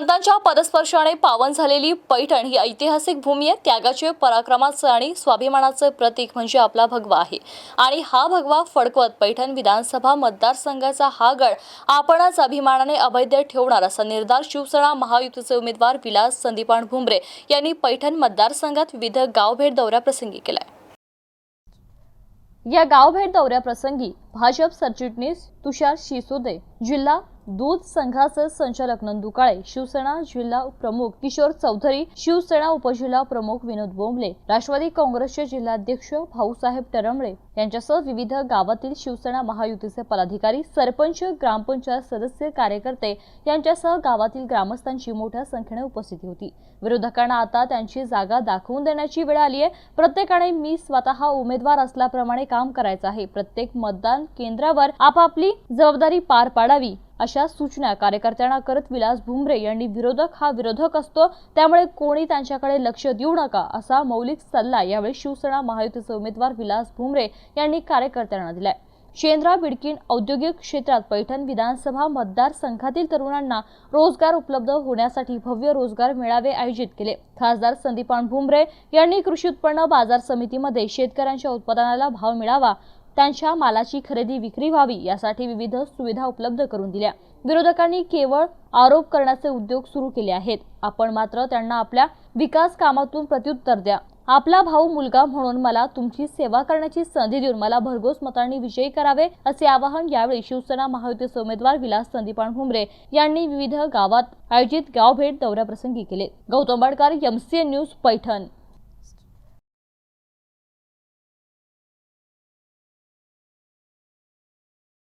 संतांच्या पदस्पर्शाने पावन झालेली पैठण ही ऐतिहासिक भूमी आहे. त्यागाचे पराक्रमाचं आणि स्वाभिमानाचं प्रतीक म्हणजे आपला भगवा आहे. आणि हा भगवा फडकवत पैठण विधानसभा मतदारसंघाचा हा गड आपणच अभिमानाने अवैध ठेवणार असा निर्धार शिवसेना महायुतीचे उमेदवार विलास संदीपान भुमरे यांनी पैठण मतदारसंघात विविध गावभेट दौऱ्याप्रसंगी केलाय. या गावभेट दौऱ्याप्रसंगी भाजप सरचिटणीस तुषार शिसोदे जिल्हा दूध संघाचे संचालक नंदू काळे शिवसेना जिल्हा प्रमुख किशोर चौधरी शिवसेना उपजिल्हा प्रमुख विनोद बोंबले राष्ट्रवादी काँग्रेसचे जिल्हाध्यक्ष भाऊसाहेब टरमळे यांच्यासह विविध गावातील शिवसेना महायुतीचे पदाधिकारी सरपंच ग्रामपंचायत सदस्य कार्यकर्ते यांच्यासह गावातील ग्रामस्थांची मोठ्या संख्येने उपस्थिती होती. विरोधकांना आता त्यांची जागा दाखवून देण्याची वेळ आली आहे प्रत्येकाने मी स्वतः उमेदवार असल्याप्रमाणे काम करायचं आहे. प्रत्येक मतदान केंद्रावर आपापली जबाबदारी पार पाडावी अशा सूचना कार्यकर्त्यांना करत विलास भुमरे यांनी विरोधक हा विरोधक असतो त्यामुळे कोणी त्यांच्याकडे लक्ष देऊ नका असा मौलिक सल्ला यावेळी शिवसेना महायुतीचे उमेदवार विलास भुमरे यांनी कार्यकर्त्यांना दिलाय. शेंद्रा बिडकीन औद्योगिक क्षेत्रात पैठण विधानसभा मतदारसंघातील तरुणांना रोजगार उपलब्ध होण्यासाठी भव्य रोजगार मेळावे आयोजित केले. खासदार संदीपान भुमरे यांनी कृषी उत्पन्न बाजार समितीमध्ये शेतकऱ्यांच्या उत्पादनाला भाव मिळावा त्यांच्या मालाची खरेदी विक्री व्हावी यासाठी विविध सुविधा उपलब्ध करून दिल्या. विरोधकांनी केवळ आरोप करण्याचे उद्योग सुरू केले आहेत. आपण मात्र त्यांना आपल्या विकास कामातून प्रत्युत्तर द्या. आपला भाऊ मुलगा म्हणून मला तुमची सेवा करण्याची संधी देऊन मला भरघोस मतांनी विजयी करावे असे आवाहन यावेळी शिवसेना महायुतीचे उमेदवार विलास संदीपान हुमरे यांनी विविध गावात आयोजित गावभेट दौऱ्याप्रसंगी केले. Gautam Badkar MCN news Paithan.